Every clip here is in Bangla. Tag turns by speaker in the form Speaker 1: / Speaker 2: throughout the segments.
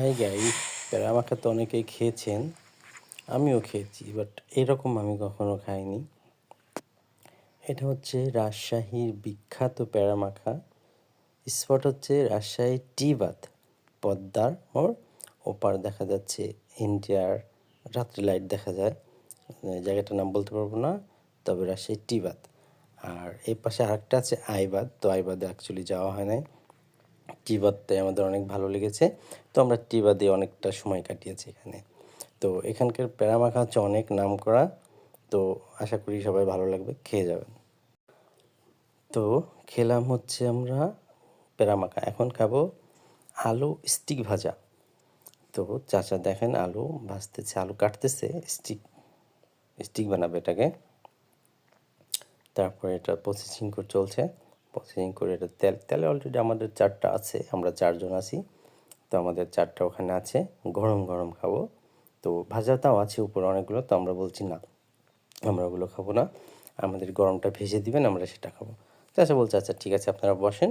Speaker 1: হাই গাই প্যারামাখা তো অনেকেই খেয়েছেন, আমিও খেয়েছি বাট এরকম আমি কখনো খাইনি। এটা হচ্ছে রাজশাহীর বিখ্যাত প্যারামাখা। স্পট হচ্ছে রাজশাহী টিবাত, পদ্মার ওর ওপার দেখা যাচ্ছে ইন্ডিয়ার রাত্রি লাইট দেখা যায়। জায়গাটার নাম বলতে পারব না, তবে রাজশাহী টিবাত। আর এই পাশে আরেকটা আছে আইবাদ, তো আইবাদে অ্যাকচুয়ালি যাওয়া হয় নাই। টিবাদটাই আমাদের অনেক ভালো লেগেছে। তো আমরা টিবা দিয়ে অনেকটা সময় কাটিয়েছি এখানে। তো এখানকার প্যারামাখা হচ্ছে অনেক নাম করা তো আশা করি সবাই ভালো লাগবে, খেয়ে যাবেন। তো খেলাম হচ্ছে আমরা প্যারামাখা। এখন খাব আলু স্টিক ভাজা। তো চাচা দেখেন আলু ভাজতেছে, আলু কাটতেছে, স্টিক স্টিক বানাবে এটাকে। তারপরে এটা প্রসেসিং করে চলছে। প্রসেসিং করে এটা তেল, তেলে অলরেডি আমাদের চারটা আছে, আমরা চারজন আছি। তো আমাদের চারটা ওখানে আছে, গরম গরম খাব। তো ভাজাটাও আছে উপরে অনেকগুলো, তো আমরা বলছি না, আমরা ওগুলো খাব না। আমাদের গরমটা ভেজে দিবেন, আমরা সেটা খাব। চাচা বলছে আচ্ছা ঠিক আছে, আপনারা বসেন,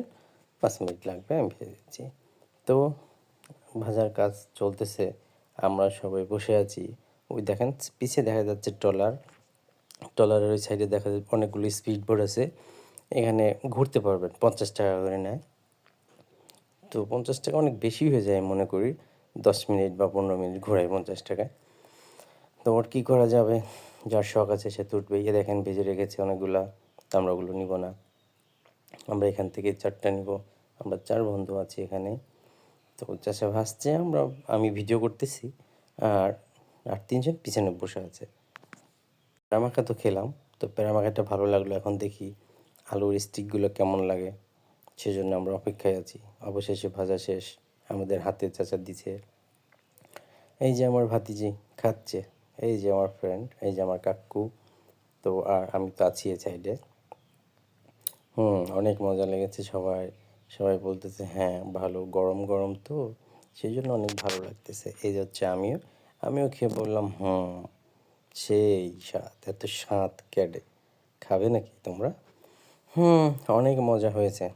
Speaker 1: পাঁচ মিনিট লাগবে, আমি ভেজে দিচ্ছি। তো ভাজার কাজ চলতেছে, আমরা সবাই বসে আছি। ওই দেখেন, পিছে দেখা যাচ্ছে ট্রলার, ট্রলারের ওই সাইডে দেখা যাচ্ছে অনেকগুলো স্পিড বোর্ড আছে। এখানে ঘুরতে পারবেন, পঞ্চাশ টাকা করে নেয়। তো পঞ্চাশ টাকা অনেক বেশি হয়ে যায় মনে করি, দশ মিনিট বা পনেরো মিনিট ঘোরাই পঞ্চাশ টাকায়। তো ওর কী করা যাবে? যার শখ আছে সে তো উঠবে ইয়ে দেখেন ভেজে রেখেছে অনেকগুলা, তো আমরা ওগুলো নিব না। আমরা এখান থেকে চারটা নিব। আমরা চার বন্ধু আছি এখানে। তো চাষা ভাসছে, আমরা, আমি ভিডিও করতেছি, আর আর তিনজন পিছনে বসে আছে। প্যারামাখা তো খেলাম, তো প্যারামাখাটা ভালো লাগল। এখন দেখি আলুর স্টিকগুলো কেমন লাগে, সেজন্য আমরা অপেক্ষায় আছি। অবশেষে ভাজা শেষ, আমাদের হাতে চাচা দিছে। এই যে আমার ভাতিজি খাচ্ছে, এই যে আমার ফ্রেন্ড এই যে আমার কাকু, তো আর আমি তো আছি এ। সাইডে হুম, অনেক মজা লেগেছে সবাই সবাই বলতেছে হ্যাঁ ভালো, গরম গরম তো সেই জন্য অনেক ভালো লাগতেছে। এই যে হচ্ছে আমিও আমিও খেয়ে বললাম, হুম, সেই স্বাদ, এত স্বাদ ক্যাডে খাবে নাকি তোমরা? হুম। অনেক মজা হয়েছে।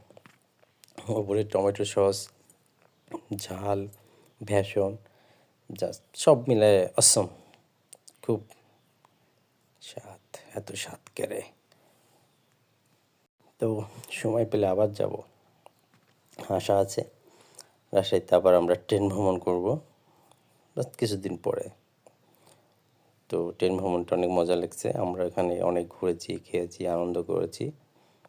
Speaker 1: ওপরে টমেটো সস, ঝাল ভ্যাসন জাস্ট সব মিলে অসম খুব স্বাদ, এত স্বাদ কেড়ে তো সময় পেলে আবার যাব। আশা আছে। রাজশাহীতে আবার আমরা ট্রেন ভ্রমণ করব। কিছুদিন পরে। তো ট্রেন ভ্রমণটা অনেক মজা লাগছে। আমরা এখানে অনেক ঘুরেছি, খেয়েছি, আনন্দ করেছি।